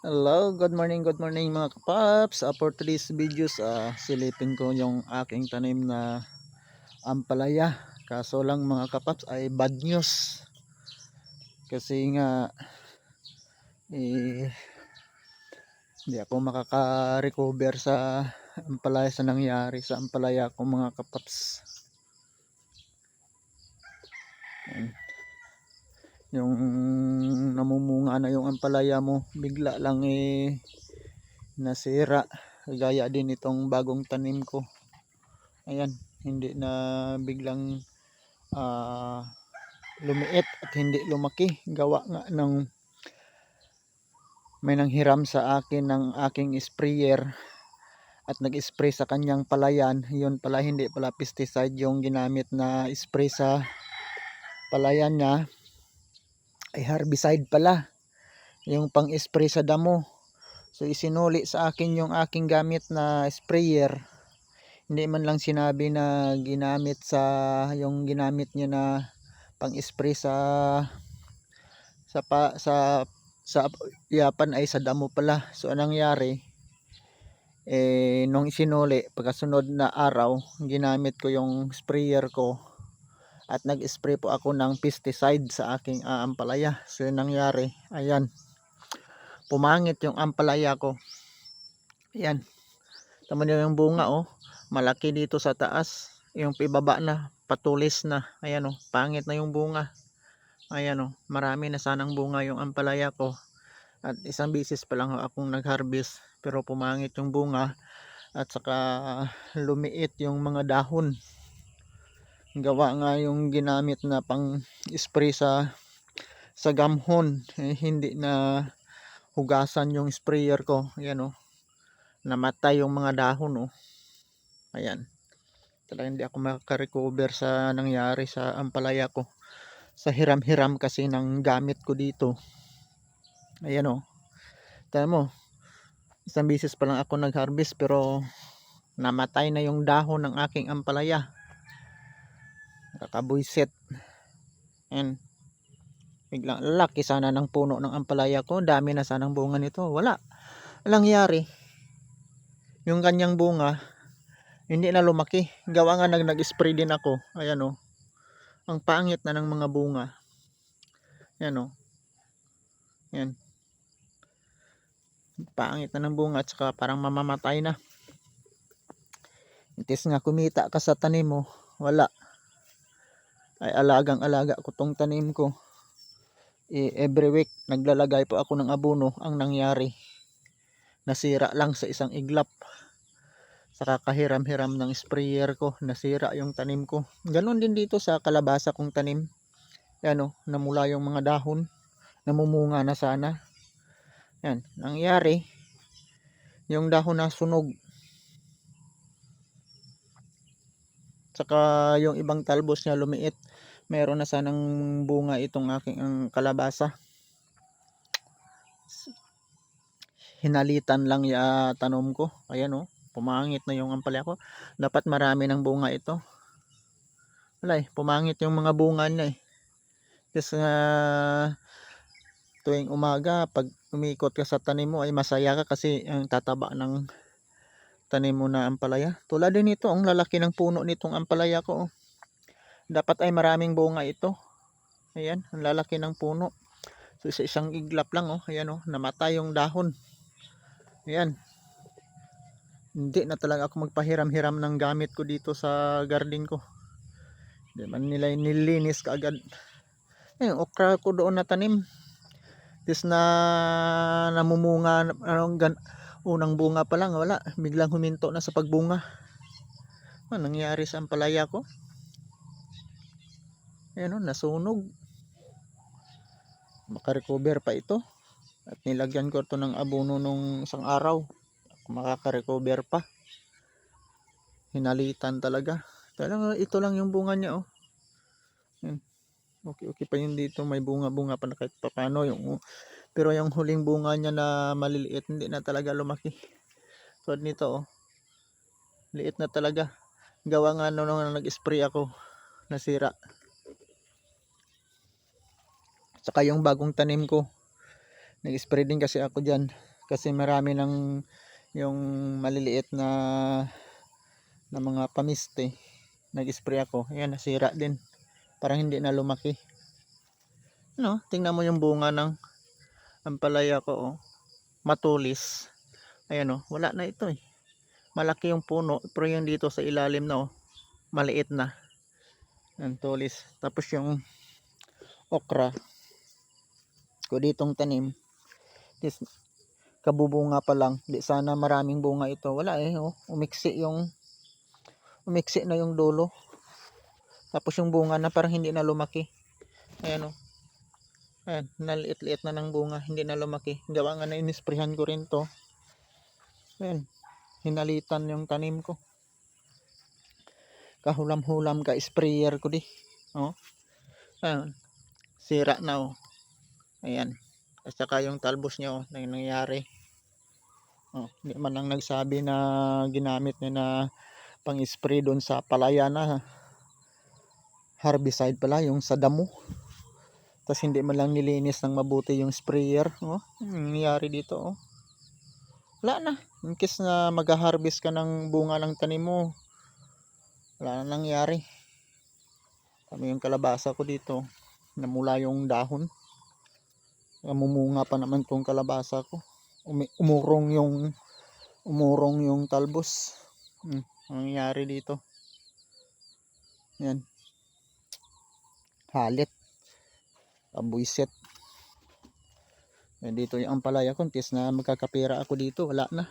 Hello, good morning, good morning mga kapaps. Uh, for today's videos, uh, silipin ko yung aking tanim na ampalaya. Kaso lang mga kapaps ay bad news. Kasi nga, eh, hindi ako makaka-recover sa ampalaya sa nangyari sa ampalaya ko mga kapaps. Ayan yung namumunga na yung ampalaya mo bigla lang eh nasira. Gaya din itong bagong tanim ko. Ayan hindi na biglang ah, lumiit at hindi lumaki. Gawa nga ng may nanghiram sa akin ng aking sprayer at nag-spray sa kanyang palayan. Yun pala hindi pala pesticide yung ginamit na spray sa palayan niya ay herbicide pala. Yung pang spray sa damo. So isinuli sa akin yung aking gamit na sprayer. Hindi man lang sinabi na ginamit sa yung ginamit niya na pang spray sa sa pa, sa sa yapan ay sa damo pala. So anong nangyari? Eh nung isinuli pagkasunod na araw ginamit ko yung sprayer ko at nag-spray po ako ng pesticide sa aking uh, ampalaya. So yun nangyari, ayan. Pumangit yung ampalaya ko. Ayan. Tama niyo yung bunga oh. Malaki dito sa taas. Yung ibaba na, patulis na. Ayan oh, pangit na yung bunga. Ayan oh, marami na sanang bunga yung ampalaya ko. At isang bisis pa lang akong nag-harvest pero pumangit yung bunga at saka lumiit yung mga dahon gawa nga yung ginamit na pang spray sa sa gamhon. Eh, hindi na hugasan yung sprayer ko. Ayan oh. Namatay yung mga dahon oh. Ayan. Talagang hindi ako makaka-recover sa nangyari sa ampalaya ko. Sa hiram-hiram kasi ng gamit ko dito. Ayan oh. Tayo mo. Isang bisis pa lang ako nag-harvest pero namatay na yung dahon ng aking ampalaya kakabuiset yan biglang laki sana ng puno ng ampalaya ko. Dami na sanang bunga nito. Wala. Nangyari yung kanyang bunga hindi na lumaki. Gawa nga nag nag-spray din ako. Ayan o oh. ang pangit na ng mga bunga. Yan o oh. yan pangit na ng bunga at saka parang mamamatay na. Itis nga kumita ka sa tanim mo wala ay alagang alaga ko tong tanim ko. E, every week naglalagay po ako ng abono. Ang nangyari nasira lang sa isang iglap. Sa kakahiram-hiram ng sprayer ko nasira yung tanim ko. Ganon din dito sa kalabasa kong tanim. Yan o namula yung mga dahon. Namumunga na sana. Yan nangyari yung dahon na sunog saka yung ibang talbos niya lumiit. Meron na sanang bunga itong aking ang kalabasa. Hinalitan lang ya tanom ko. Ayan oh. Pumangit na yung ampalaya ko. Dapat marami ng bunga ito. Wala eh. Pumangit yung mga bunga niya eh. Kasi uh, tuwing umaga pag umikot ka sa tanim mo ay masaya ka kasi ang tataba ng tanim mo na ampalaya tulad din ito ang lalaki ng puno nitong ampalaya ko oh. Dapat ay maraming bunga ito. Ayan ang lalaki ng puno. So sa isang iglap lang oh. Ayan oh namatay yung dahon. Ayan. Hindi na talaga ako magpahiram-hiram ng gamit ko dito sa garden ko. Hindi man nila nilinis kaagad. Ayun okra ko doon na tanim. Tis na namumunga anong gan unang bunga pa lang wala biglang huminto na sa pagbunga ano nangyari sa ampalaya ko Ayan o, nasunog. Makarecover pa ito. At nilagyan ko ito ng abono nung isang araw. Makaka-recover pa. Hinalitan talaga. Talaga ito lang yung bunga niya oh. Okay, okay pa yun dito. May bunga-bunga pa na kahit papano. Yung, pero yung huling bunga niya na maliliit, hindi na talaga lumaki. So nito oh. Liit na talaga. Gawa nga nung nag-spray ako. Nasira. Saka yung bagong tanim ko. Nag-spray din kasi ako dyan. kasi marami ng yung maliliit na na mga pamiste nag-spray ako ayan nasira din parang hindi na lumaki ano tingnan mo yung bunga ng ampalaya ko oh. matulis. Ayan oh wala na ito eh. Malaki yung puno pero yung dito sa ilalim na oh maliit na. Ang tulis. Tapos yung okra. Ko ditong tanim. This kabubunga pa lang. Di sana maraming bunga ito. Wala eh oh umiksi yung umiksi na yung dulo. Tapos yung bunga na parang hindi na lumaki. Ayan oh ayan naliit-liit na ng bunga. Hindi na lumaki. Gawa nga na inisprehan ko rin to. Ayan. Hinalitan yung tanim ko. Kahulam-hulam ka sprayer ko di. Oh. Ayan. Sira na oh. Ayan. At saka yung talbos niya oh, na nangyari. Oh, hindi man lang nagsabi na ginamit niya na pang-spray doon sa palaya na herbicide pala yung sa damo. Tapos hindi man lang nilinis ng mabuti yung sprayer. Oh, ang nangyari dito oh. Wala na. In case na mag-harvest ka ng bunga ng tanim mo, wala na nangyari. Kami yung kalabasa ko dito. Namula yung dahon mumunga pa naman tong kalabasa ko Umi- umurong yung umurong yung talbos hmm, ang nangyari dito yan halit abuiset dito yung ampalaya ko tis na magkakapira ako dito wala na.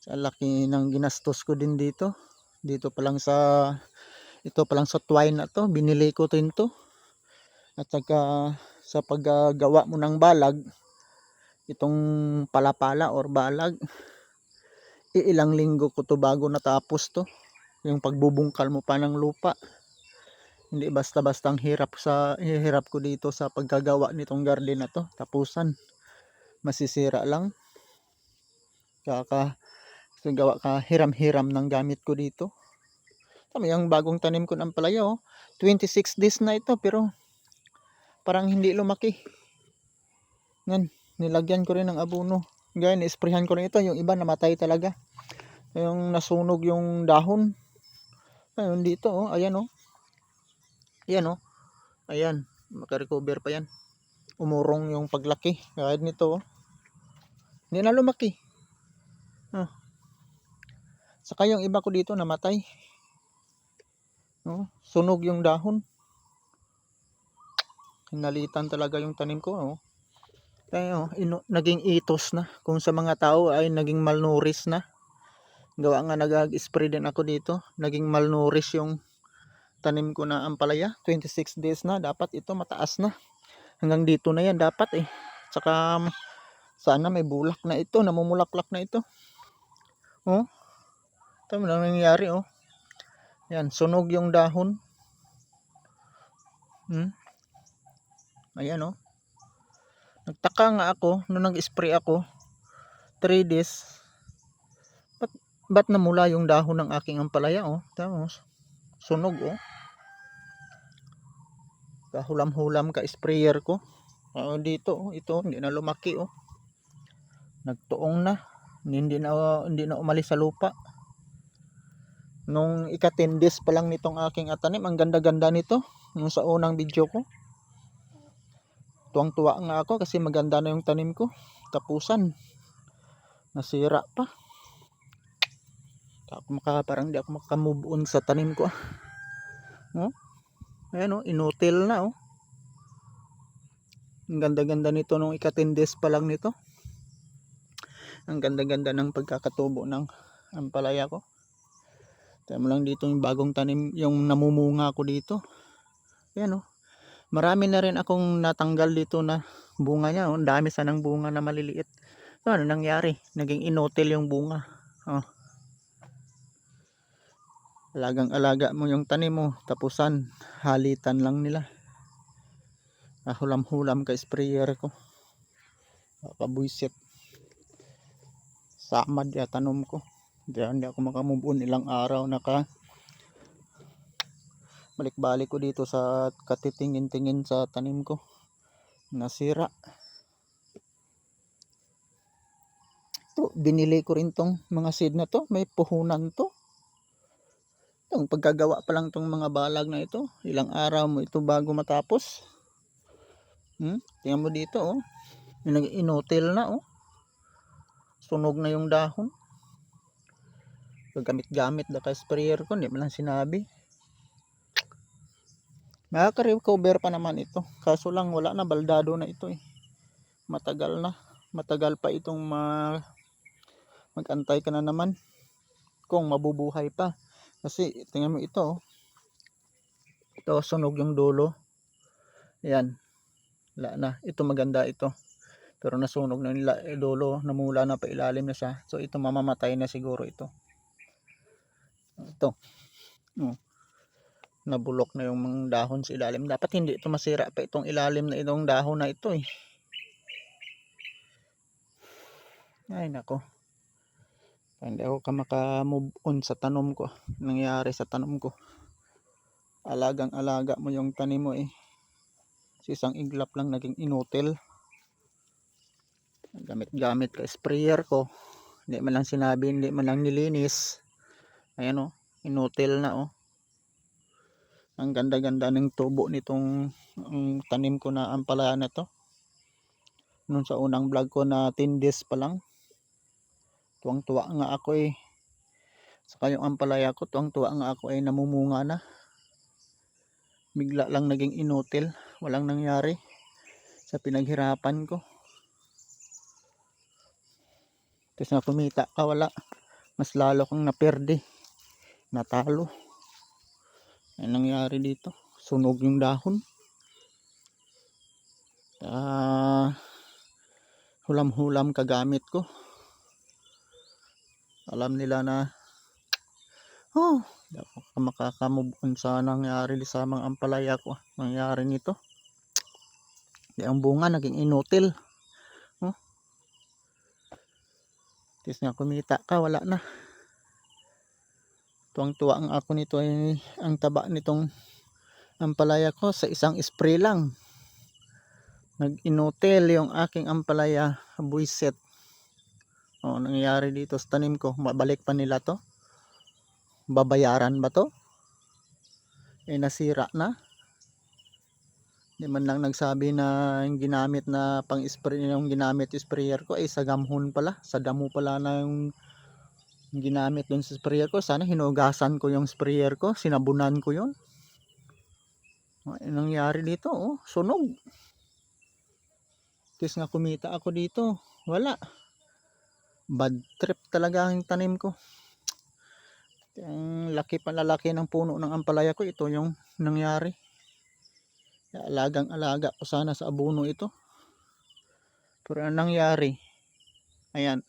Sa laki ng ginastos ko din dito. Dito pa lang sa ito pa lang sa twine na to binili ko to. At saka sa paggawa mo ng balag itong palapala or balag iilang linggo ko to bago natapos to. Yung pagbubungkal mo pa ng lupa hindi basta bastang hirap sa hirap ko dito sa pagkagawa nitong garden na to tapusan masisira lang kaka gawa ka hiram-hiram ng gamit ko dito tama yung bagong tanim ko ng palaya oh 26 days na ito pero parang hindi lumaki. Yan, nilagyan ko rin ng abono. Gaya, ni-sprayhan ko rin ito. Yung iba namatay talaga. Yung nasunog yung dahon. Ayun dito, oh. Ayan, oh. Ayan, oh. Ayan, makarecover pa yan. Umurong yung paglaki. Gaya nito, oh. Hindi na lumaki. Oh. Saka yung iba ko dito namatay. Oh, sunog yung dahon hinalitan talaga yung tanim ko oh. Kaya, oh, ino, naging itos na kung sa mga tao ay naging malnourished na gawa nga nag-spray din ako dito naging malnourished yung tanim ko na ampalaya 26 days na. Dapat ito mataas na. Hanggang dito na yan dapat eh. Tsaka sana may bulak na ito. Namumulaklak na ito. Oh. Ito lang nangyayari oh. Yan sunog yung dahon. Hmm. Ayan oh. Nagtaka nga ako nung nag-spray ako. 3 days. Ba't, ba't namula yung dahon ng aking ampalaya oh? Tapos sunog oh. Kahulam-hulam ka sprayer ko. Oh, dito oh, ito hindi na lumaki oh. Nagtuong na. Hindi na hindi na umalis sa lupa. Nung ika-10 days pa lang nitong aking atanim, ang ganda-ganda nito nung sa unang video ko tuwang-tuwa nga ako kasi maganda na yung tanim ko tapusan nasira pa ako maka, parang di ako makamove on sa tanim ko no? Ayan o, oh, inutil na oh. ang ganda-ganda nito nung ikatindes pa lang nito ang ganda-ganda ng pagkakatubo ng ampalaya ko tayo mo lang dito yung bagong tanim yung namumunga ko dito ayan o oh marami na rin akong natanggal dito na bunga niya. Oh. Ang dami sanang bunga na maliliit. So, ano nangyari? Naging inotel yung bunga. Oh. Alagang alaga mo yung tanim mo. Tapusan, halitan lang nila. Hulam-hulam ka sprayer ko. Kabuisit. Samad ya tanom ko. Hindi, hindi ako makamove ilang araw naka balik-balik ko dito sa katitingin-tingin sa tanim ko nasira To, binili ko rin tong mga seed na to. May puhunan to. Itong pagkagawa pa lang tong mga balag na ito. Ilang araw mo ito bago matapos. Hmm? Tingnan mo dito oh. Yung nag-inotil na oh. Sunog na yung dahon. Paggamit-gamit na ka-sprayer ko. Hindi mo lang sinabi. Makaka-recover pa naman ito. Kaso lang wala na baldado na ito eh. Matagal na. Matagal pa itong ma magantay ka na naman kung mabubuhay pa. Kasi tingnan mo ito oh. Ito sunog yung dulo. Ayan. Wala na. Ito maganda ito. Pero nasunog na yung eh, dulo. Namula na pa ilalim na siya. So ito mamamatay na siguro ito. Ito. Oh. Nabulok na yung mga dahon sa ilalim. Dapat hindi ito masira pa itong ilalim na itong dahon na ito eh. Ay nako. Hindi ako ka maka-move on sa tanom ko. Nangyari sa tanom ko. Alagang alaga mo yung tanim mo eh. Sa isang iglap lang naging inutil. Gamit-gamit ka sprayer ko. Hindi man lang sinabi, hindi man lang nilinis. Ayan oh, inutil na oh. Ang ganda-ganda ng tubo nitong ang tanim ko na ampalaya na to. Nung sa unang vlog ko na 10 days pa lang. Tuwang-tuwa nga ako eh. Saka yung ampalaya ko, tuwang-tuwa nga ako ay namumunga na. Bigla lang naging inutil. Walang nangyari sa pinaghirapan ko. Tapos na kumita ka, wala. Mas lalo kang naperde. Natalo. Ano nangyari dito? Sunog yung dahon. Ah, hulam-hulam kagamit ko. Alam nila na oh, makakamove on sa nangyari sa mga ampalaya ko. Nangyari nito. Di ang bunga naging inutil. Oh. Tis nga kumita ka, wala na. Tuwang-tuwa ang ako nito ay ang taba nitong ampalaya ko sa isang spray lang. Nag-inutil yung aking ampalaya buiset. O, nangyayari dito sa tanim ko. Mabalik pa nila to. Babayaran ba to? Eh, nasira na. Di man lang nagsabi na yung ginamit na pang spray yung ginamit sprayer ko ay sa gamhon pala. Sa damo pala na yung ginamit dun sa sprayer ko. Sana hinugasan ko yung sprayer ko. Sinabunan ko yun. Ano nangyari dito? Oh, sunog. Tis nga kumita ako dito. Wala. Bad trip talaga ang tanim ko. Ang laki palalaki ng puno ng ampalaya ko. Ito yung nangyari. Alagang alaga ko sana sa abono ito. Pero ang nangyari. Ayan.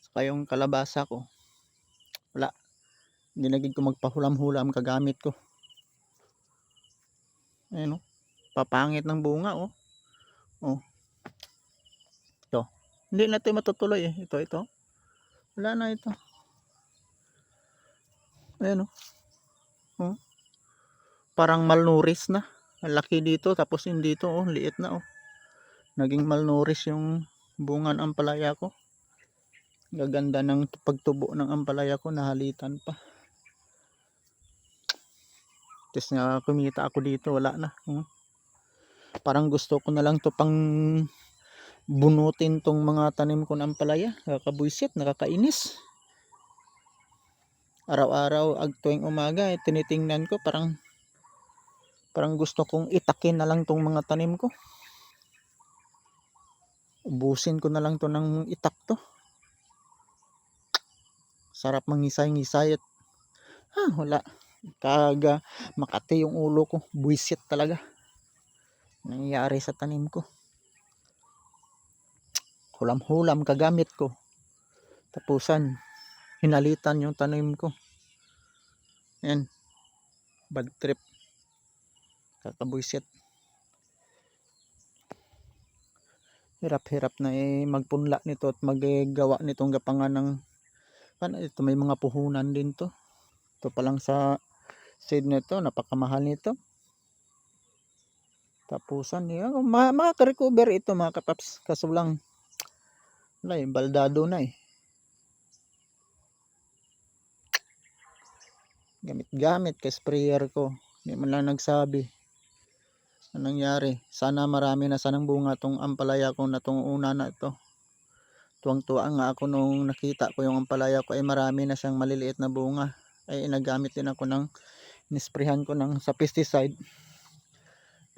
Saka yung kalabasa ko. Wala. Hindi naging ko magpahulam-hulam kagamit ko. Ayan o. Papangit ng bunga oh. Oh. Ito. Hindi natin matutuloy eh. Ito, ito. Wala na ito. Ayan oh. Oh. Parang malnourished na. Ang laki dito tapos hindi dito oh. Liit na oh. Naging malnourished yung bunga ng ampalaya ko. Gaganda ng pagtubo ng ampalaya ko. Nahalitan pa. Tapos nga kumita ako dito. Wala na. Oh. Parang gusto ko na lang to pang bunutin tong mga tanim ko ng ampalaya. Nakakabuisit, nakakainis. Araw-araw, ag tuwing umaga, eh, tinitingnan ko parang parang gusto kong itakin na lang tong mga tanim ko. Ubusin ko na lang to ng itak to. Sarap mangisay-ngisay at ah, wala. Kaga makati yung ulo ko. Buisit talaga. Nangyayari sa tanim ko. Hulam-hulam kagamit ko. Tapusan, hinalitan yung tanim ko. Yan. Bad trip. Kakabuisit. Hirap-hirap na eh magpunla nito at maggawa nitong gapangan ng paano ito may mga puhunan din to. Ito pa lang sa seed nito, napakamahal nito. Tapusan niya, ma makaka-recover ito mga kapaps. Kaso lang Wala eh, baldado na eh. Gamit-gamit kay sprayer ko. Hindi man lang nagsabi. Anong nangyari? Sana marami na sanang bunga tong ampalaya ko na tong una na ito. Tuwang-tuwa nga ako nung nakita ko yung ampalaya ko ay marami na siyang maliliit na bunga. Ay nagamit din ako ng nisprehan ko ng sa pesticide.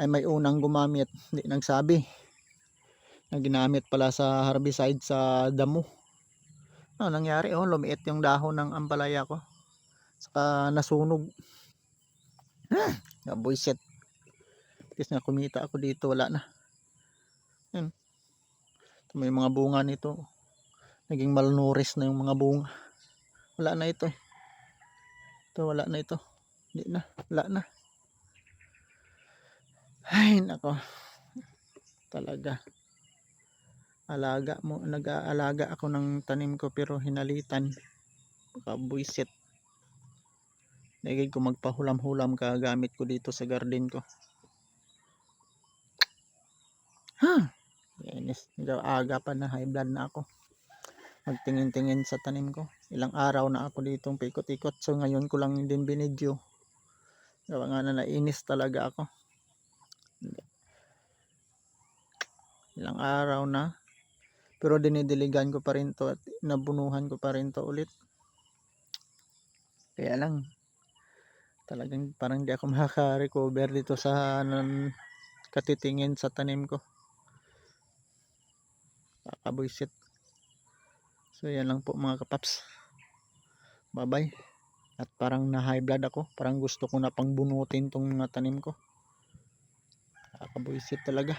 Ay may unang gumamit, hindi nagsabi. Na ginamit pala sa herbicide sa damo. Ano nangyari? Oh, lumiit yung dahon ng ampalaya ko. Saka nasunog. Ah, buisit. Kasi nga kumita ako dito, wala na. Yan. May mga bunga nito. Naging malnourished na yung mga bunga. Wala na ito eh. Ito, wala na ito. Hindi na, wala na. Ay, nako. Talaga. Alaga mo, nag-aalaga ako ng tanim ko pero hinalitan. Kabuisit. Nagig ko magpahulam-hulam ka gamit ko dito sa garden ko. Ha! Medyo aga pa na high blood na ako. Magtingin-tingin sa tanim ko. Ilang araw na ako dito paikot-ikot. So ngayon ko lang din binidyo. Gawa nga na nainis talaga ako. Ilang araw na. Pero dinidiligan ko pa rin to at nabunuhan ko pa rin to ulit. Kaya lang, talagang parang di ako makaka-recover dito sa nan, katitingin sa tanim ko. Kakabuisit. So yan lang po mga kapaps. Bye bye. At parang na high blood ako. Parang gusto ko na pang bunutin tong mga tanim ko. Kakabuisit talaga.